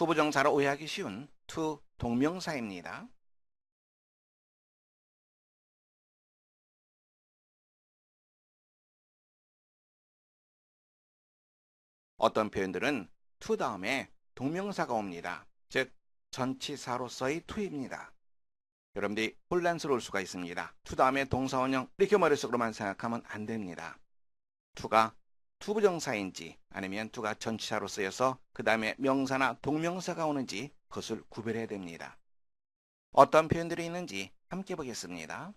투부정사로 오해하기 쉬운 to 동명사입니다. 어떤 표현들은 to 다음에 동명사가 옵니다. 즉 전치사로서의 to입니다. 여러분들이 혼란스러울 수가 있습니다. to 다음에 동사원형 이렇게 머릿속으로만 생각하면 안 됩니다. to가 투부정사인지 아니면 to가 전치사로 쓰여서 그 다음에 명사나 동명사가 오는지 그것을 구별해야 됩니다. 어떤 표현들이 있는지 함께 보겠습니다.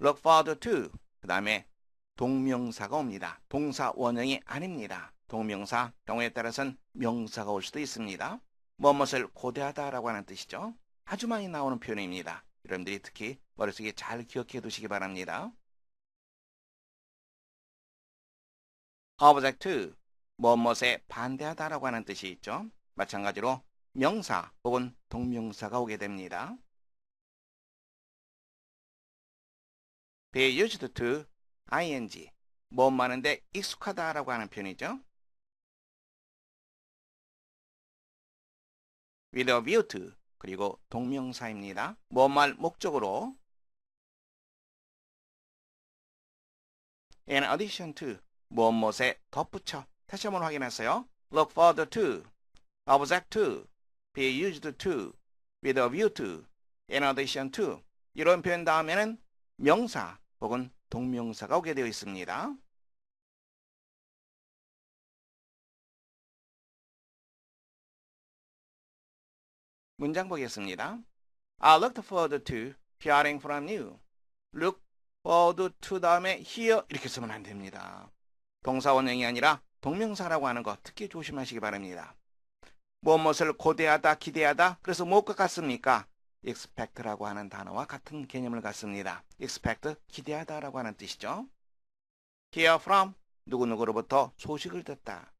look forward to 그 다음에 동명사가 옵니다. 동사 원형이 아닙니다. 동명사 경우에 따라서는 명사가 올 수도 있습니다. 무엇을 고대하다 라고 하는 뜻이죠. 아주 많이 나오는 표현입니다. 여러분들이 특히 머릿속에 잘 기억해 두시기 바랍니다. object, 무엇에 반대하다라고 하는 뜻이 있죠. 마찬가지로 명사 혹은 동명사가 오게 됩니다. be used to ing, 무엇 많은데 익숙하다라고 하는 표현이죠. with a view to, 그리고 동명사입니다. 뭐말 목적으로 in addition to 무엇에 덧붙여 다시 한번 확인하세요. look forward to, object to, be used to, with a view to, in addition to 이런 표현 다음에는 명사 혹은 동명사가 오게 되어 있습니다. 문장 보겠습니다. I looked forward to hearing from you. look forward to 다음에 hear 이렇게 쓰면 안 됩니다. 동사 원형이 아니라 동명사라고 하는 거 특히 조심하시기 바랍니다. 무엇을 고대하다, 기대하다 그래서 무엇과 같습니까? expect라고 하는 단어와 같은 개념을 갖습니다. expect, 기대하다라고 하는 뜻이죠. hear from, 누구누구로부터 소식을 듣다.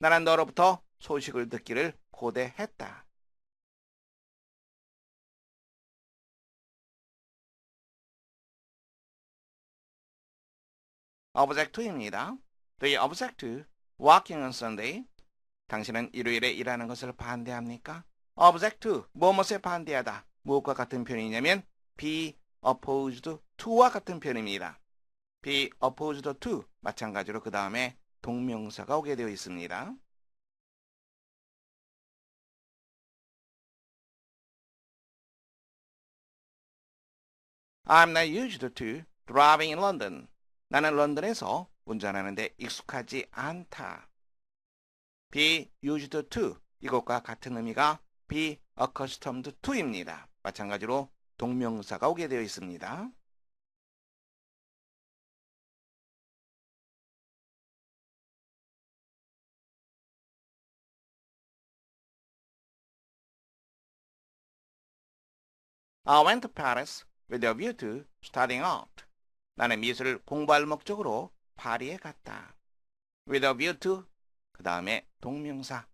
나는 너로부터 소식을 듣기를 고대했다. Object입니다. You object to working on Sunday? 당신은 일요일에 일하는 것을 반대합니까? object to, 무엇에 반대하다. 무엇과 같은 표현이냐면 be opposed to와 같은 표현입니다. be opposed to, 마찬가지로 그 다음에 동명사가 오게 되어 있습니다. I'm not used to driving in London. 나는 런던에서 운전하는데 익숙하지 않다. be used to 이것과 같은 의미가 be accustomed to입니다. 마찬가지로 동명사가 오게 되어 있습니다. I went to Paris with a view to studying art. 나는 미술을 공부할 목적으로 파리에 갔다. with a view to 그 다음에 동명사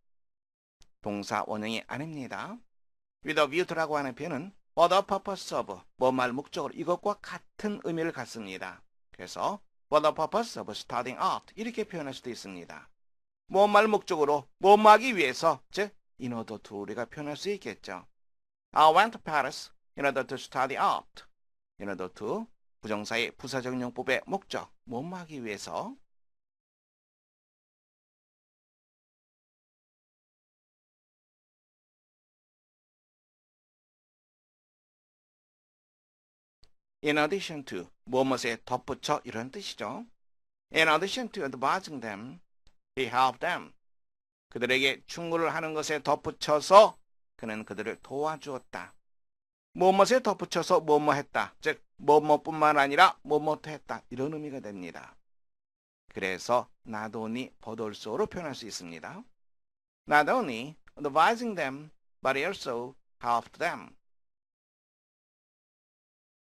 동사 원형이 아닙니다. with a view to라고 하는 표현은 for the purpose of 뭐말 목적으로 이것과 같은 의미를 갖습니다. 그래서 for the purpose of studying art 이렇게 표현할 수도 있습니다. 뭐말 목적으로 뭐하기 위해서 즉 in order to 우리가 표현할 수 있겠죠. I went to Paris in order to study art. in order to 부정사의 부사적 용법의 목적, 뭐하기 위해서 in addition to 무엇에 덧붙여 이런 뜻이죠. in addition to advising them, he helped them. 그들에게 충고를 하는 것에 덧붙여서 그는 그들을 도와주었다. 무엇에 덧붙여서 뭐뭐 했다. 즉 뭐뭐뿐만 아니라 뭐뭐도 했다. 이런 의미가 됩니다. 그래서 but also로 표현할 수 있습니다. Only advising them, but also helped them.